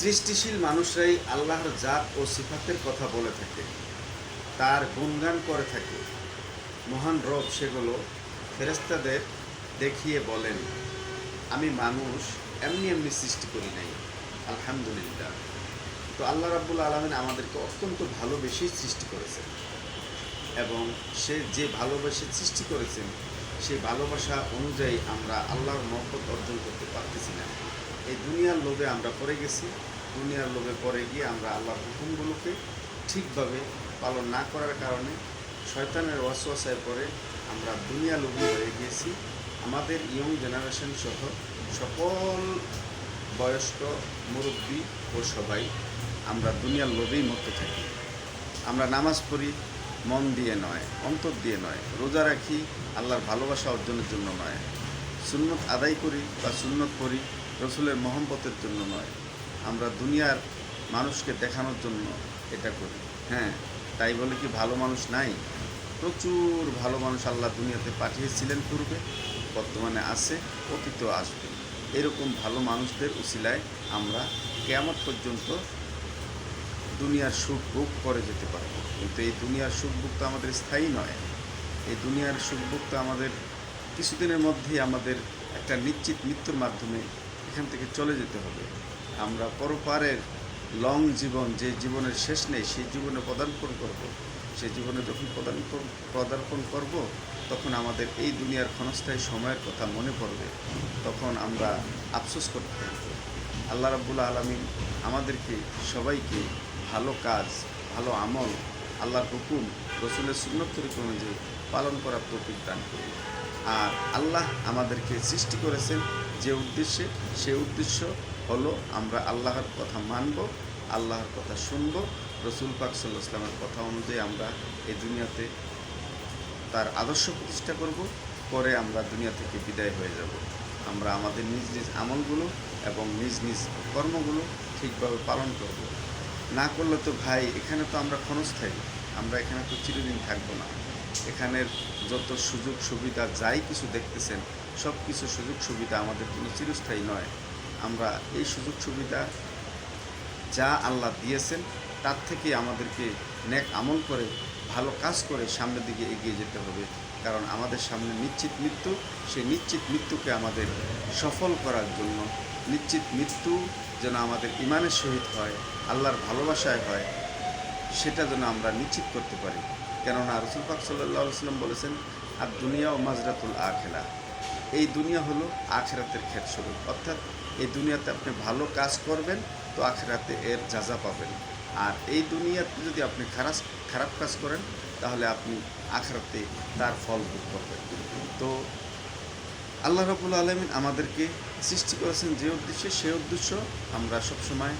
সৃষ্টিশীল মানুষরাই আল্লাহর জাত ও সিফাতের কথা বলে থাকে, তার গুণগান করে থাকে। মহান রব সেগুলো ফেরেস্তাদের দেখিয়ে বলেন, আমি মানুষ, এমনি এমনি সৃষ্টি করি নাই। আলহামদুলিল্লাহ। তো আল্লাহ রাব্বুল আলমিন আমাদেরকে অত্যন্ত ভালোবেসেই সৃষ্টি করেছেন এবং সে যে ভালোবেসে সৃষ্টি করেছেন সেই ভালোবাসা অনুযায়ী আমরা আল্লাহর মহব্বত অর্জন করতে পারতেছি না। এই দুনিয়ার লোভে আমরা পড়ে গেছি, দুনিয়ার লোভে পড়ে গিয়ে আমরা আল্লাহর হুকুমগুলোকে ঠিকভাবে পালন না করার কারণে শয়তানের ওয়াসওয়াসায় পড়ে আমরা দুনিয়া লোভী হয়ে গিয়েছি। আমাদের ইয়ং জেনারেশন সহ সকল বয়স্ক মুরব্বী ও সবাই আমরা দুনিয়ার লোভেই মতো থাকি। আমরা নামাজ পড়ি, মন দিয়ে নয়, অন্তর দিয়ে নয়, রোজা রাখি, আল্লাহর ভালোবাসা অর্জনের জন্য নয়। সুন্নত আদায় করি বা সুন্নত করি রসুলের মহব্বতের জন্য নয়। আমরা দুনিয়ার মানুষকে দেখানোর জন্য এটা করি। হ্যাঁ তাই বলে কি ভালো মানুষ নাই? প্রচুর ভালো মানুষ আল্লাহ দুনিয়াতে পাঠিয়েছিলেন পূর্বে, বর্তমানে আছে, অতীত আসবে। এরকম ভালো মানুষদের উসিলায় আমরা কেমন পর্যন্ত দুনিয়ার সুখ ভোগ করে যেতে পারব। কিন্তু এই দুনিয়ার সুখ ভোগ তো আমাদের স্থায়ী নয়। এই দুনিয়ার সুখ ভোগ তো আমাদের কিছুদিনের মধ্যেই আমাদের একটা নিশ্চিত মৃত্যুর মাধ্যমে এখান থেকে চলে যেতে হবে। আমরা পরপারের লং জীবন, যে জীবনের শেষ নেই, সেই জীবনে পদার্পণ করব। সেই জীবনে যখন পদার্পণ পদার্পণ করব, তখন আমাদের এই দুনিয়ার ক্ষণস্থায়ী সময়ের কথা মনে পড়বে। তখন আমরা আফসোস করতে থাকব। আল্লাহ রাব্বুল আলমিন আমাদেরকে, সবাইকে ভালো কাজ, ভালো আমল, আল্লাহর হুকুম, রসুলের সুন্নত তরিকা অনুযায়ী পালন করার তৌফিক দান করুন। আর আল্লাহ আমাদেরকে সৃষ্টি করেছেন যে উদ্দেশ্যে, সে উদ্দেশ্য হলো আমরা আল্লাহর কথা মানব, আল্লাহর কথা শুনব, রসুল পাক সাল্লাহ ইসলামের কথা অনুযায়ী আমরা এই দুনিয়াতে তার আদর্শ প্রতিষ্ঠা করব, পরে আমরা দুনিয়া থেকে বিদায় হয়ে যাব। আমরা আমাদের নিজ নিজ আমলগুলো এবং নিজ নিজ কর্মগুলো ঠিকভাবে পালন করব। না করলে তো ভাই, এখানে তো আমরা ক্ষণস্থায়ী, আমরা এখানে তো চিরদিন থাকব না। এখানের যত সুযোগ সুবিধা যাই কিছু দেখতেছেন, সব কিছু সুযোগ সুবিধা আমাদের জন্য চিরস্থায়ী নয়। আমরা এই সুযোগ সুবিধা যা আল্লাহ দিয়েছেন, তার থেকে আমাদেরকে নেক আমল করে, ভালো কাজ করে সামনের দিকে এগিয়ে যেতে হবে। কারণ আমাদের সামনে নিশ্চিত মৃত্যু, সেই নিশ্চিত মৃত্যুকে আমাদের সফল করার জন্য, নিশ্চিত মৃত্যু যেন আমাদের ইমানের সহিত হয়, আল্লাহর ভালোবাসায় হয়, সেটা যেন আমরা নিশ্চিত করতে পারি। কেননা রসুল পাক সাল্লাম বলেছেন, আর দুনিয়া ও মাজরাতুল আখেরা। এই দুনিয়া হলো আখেরাতের ক্ষেত স্বরূপ অর্থাৎ এই দুনিয়াতে আপনি ভালো কাজ করবেন, তো আখেরাতে এর যাজা পাবেন। আর এই দুনিয়াতে যদি আপনি খারাপ খারাপ কাজ করেন, তাহলে আপনি আখেরাতে তার ফল ভোগ করবেন। তো আল্লাহ রাবুল আলমিন আমাদেরকে সৃষ্টি করেছেন যে উদ্দেশ্যে সেই উদ্দেশ্য আমরা সবসময়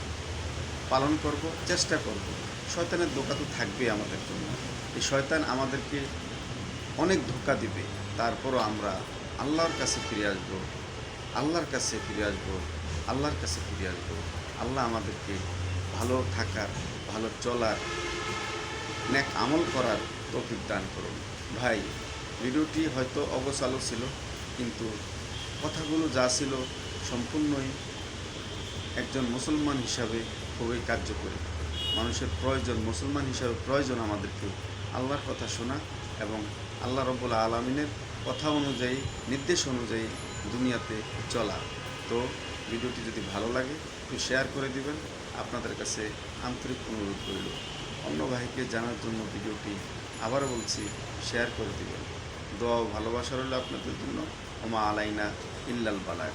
পালন করব, চেষ্টা করব। শয়তানের ধোকা তো থাকবে আমাদের জন্য। এই শয়তান আমাদেরকে অনেক ধোকা দিবে। তারপরও আমরা আল্লাহর কাছে ফিরে আসব, আল্লাহর কাছে ফিরে আসব, আল্লাহর কাছে ফিরে আসব। আল্লাহ আমাদেরকে ভালো থাকার, ভালো চলার, নেক আমল করার তৌফিক দান করুন। ভাই, ভিডিওটি হয়তো অগোছালো ছিল, কিন্তু কথাগুলো যা ছিল সম্পূর্ণই একজন মুসলমান হিসাবে খুবই কার্যকরী। মানুষের প্রয়োজন, মুসলমান হিসাবে প্রয়োজন আমাদেরকে আল্লাহর কথা শোনা এবং আল্লাহ রব্বুল আলমিনের কথা অনুযায়ী, নির্দেশ অনুযায়ী দুনিয়াতে চলা। তো ভিডিওটি যদি ভালো লাগে, একটু শেয়ার করে দিবেন। আপনাদের কাছে আন্তরিক অনুরোধ রইল। অন্য ভাইকে জানার জন্য ভিডিওটি আবারও বলছি শেয়ার করে দিবেন। দোয়া ও ভালোবাসা রইল আপনাদের জন্য। ওমা আলাইনা ইল্লাল বালায়